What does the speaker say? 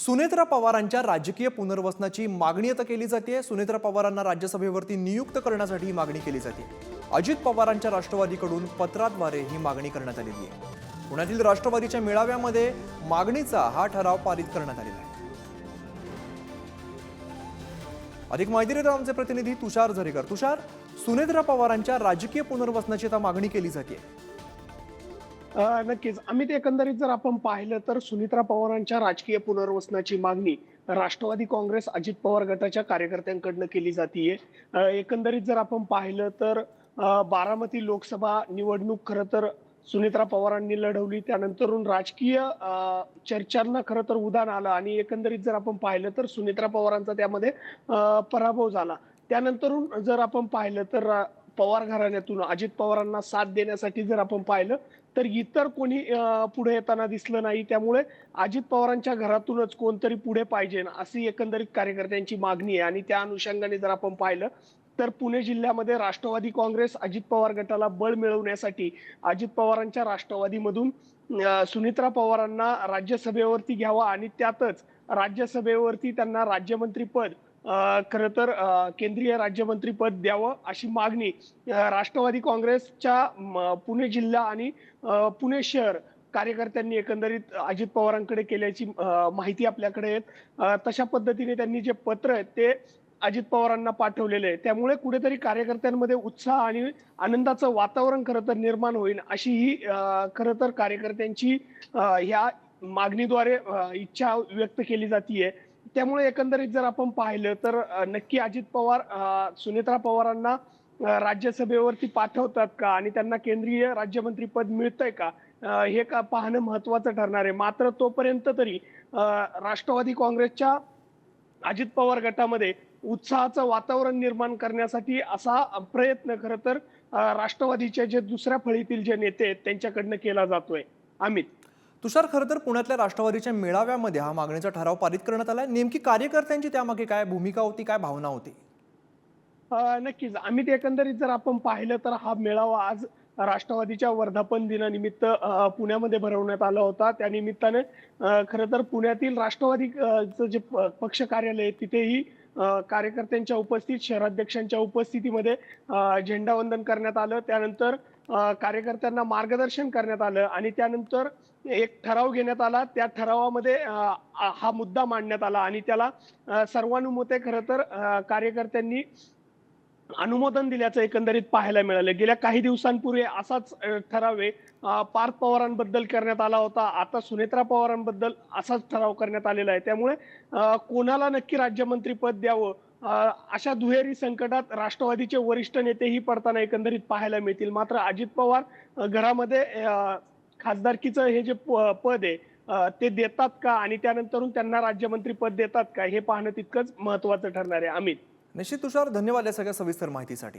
सुनेत्रा पवारांच्या राजकीय पुनर्वसनाची मागणी आता केली जाते. सुनेत्रा पवारांना राज्यसभेवरती नियुक्त करण्यासाठी ही मागणी केली जाते. अजित पवारांच्या राष्ट्रवादीकडून पत्राद्वारे ही मागणी करण्यात आलेली आहे. पुण्यातील राष्ट्रवादीच्या मेळाव्यामध्ये मागणीचा हा ठराव पारित करण्यात आलेला आहे. अधिक माहिती देतो आमचे प्रतिनिधी तुषार झरेकर. तुषार सुनेत्रा पवारांच्या राजकीय पुनर्वसनाची आता मागणी केली जाते. नक्कीच. अमित एकंदरीत जर आपण पाहिलं तर सुनित्रा पवारांच्या राजकीय पुनर्वसनाची मागणी राष्ट्रवादी काँग्रेस अजित पवार गटाच्या कार्यकर्त्यांकडनं केली जातीये. एकंदरीत जर आपण पाहिलं तर बारामती लोकसभा निवडणूक खरं तर सुनित्रा पवारांनी लढवली. त्यानंतरून राजकीय चर्चांना खरं तर उदान आलं आणि एकंदरीत जर आपण पाहिलं तर सुनित्रा पवारांचा त्यामध्ये पराभव झाला. त्यानंतरून जर आपण पाहिलं तर पवार घराण्यातून अजित पवारांना साथ देण्यासाठी जर आपण पाहिलं तर इतर कोणी पुढे येताना दिसलं नाही. त्यामुळे अजित पवारांच्या घरातूनच कोणतरी पुढे पाहिजे अशी एकंदरीत कार्यकर्त्यांची मागणी आहे. आणि त्या अनुषंगाने जर आपण पाहिलं तर पुणे जिल्ह्यामध्ये राष्ट्रवादी काँग्रेस अजित पवार गटाला बळ मिळवण्यासाठी अजित पवारांच्या राष्ट्रवादीमधून सुनित्रा पवारांना राज्यसभेवरती घ्यावा आणि त्यातच राज्यसभेवरती त्यांना राज्यमंत्रीपद पद खरं तर केंद्रीय केंद्रीय राज्यमंत्रीपद द्यावं अशी मागणी राष्ट्रवादी काँग्रेसच्या म, पुणे जिल्हा आणि पुणे शहर कार्यकर्त्यांनी एकंदरीत अजित पवारांकडे केल्याची माहिती आपल्याकडे आहेत तशा पद्धतीने त्यांनी जे पत्र आहे ते अजित पवारांना पाठवलेले आहे त्यामुळे कुठेतरी कार्यकर्त्यांमध्ये उत्साह आणि आनंदाचं वातावरण खरं तर निर्माण होईल अशी ही खरं तर कार्यकर्त्यांची ह्या मागणीद्वारे इच्छा व्यक्त केली जातीये. त्यामुळे एकंदरीत जर आपण पाहिलं तर नक्की अजित पवार सुनेत्रा पवारांना राज्यसभेवरती पाठवतात का? आणि त्यांना केंद्रीय राज्यमंत्री पद मिळतंय का? हे का पाहणं महत्वाचं ठरणार आहे? मात्र तोपर्यंत तरी राष्ट्रवादी काँग्रेसच्या अजित पवार गटामध्ये उत्साहाचं वातावरण निर्माण करण्यासाठी असा प्रयत्न खरं तर राष्ट्रवादीचे जे दुसऱ्या फळीतील जे नेते आहेत त्यांच्याकडनं केला जातोय. अमित. तुषार खरं तर पुण्यातल्या राष्ट्रवादीच्या मेळाव्यामध्ये हा मागणीचा ठराव पारित करण्यात आला नेमकी कार्यकर्त्यांची त्यामागे काय भूमिका होती काय भावना होती? नक्कीच. आम्ही ते एकंदरीत जर आपण पाहिलं तर हा मेळावा आज राष्ट्रवादीच्या वर्धापन दिनानिमित्त पुण्यामध्ये भरवण्यात आला होता. त्या निमित्ताने खरं तर पुण्यातील राष्ट्रवादी जे प- पक्ष कार्यालय आहे तिथेही कार्यकर्त्यांच्या उपस्थित शहराध्यक्षांच्या उपस्थितीमध्ये झेंडावंदन करण्यात आलं. त्यानंतर कार्यकर्त्यांना मार्गदर्शन करण्यात आलं आणि त्यानंतर एक ठराव घेण्यात आला. त्या ठरावामध्ये हा मुद्दा मांडण्यात आला आणि त्याला सर्वानुमते खरं तर कार्यकर्त्यांनी अनुमोदन दिल्याचं एकंदरीत पाहायला मिळालं. गेल्या काही दिवसांपूर्वी असाच ठरावे ठराव आहे. पार्थ पवारांबद्दल करण्यात आला होता. आता सुनेत्रा पवारांबद्दल असाच ठराव करण्यात आलेला आहे. त्यामुळे कोणाला नक्की राज्यमंत्री पद द्यावं? अशा दुहेरी संकटात राष्ट्रवादीचे वरिष्ठ नेतेही पडताना एकंदरीत पाहायला मिळतील. मात्र अजित पवार घरामध्ये खासदारकीचं हे जे प- पद आहे ते देतात का? आणि त्यानंतरून त्यांना राज्यमंत्री पद देतात का? हे पाहणं तितकंच महत्वाचं ठरणार आहे. अमित. निश्चित तुषार धन्यवाद या सगळ्या सविस्तर माहितीसाठी.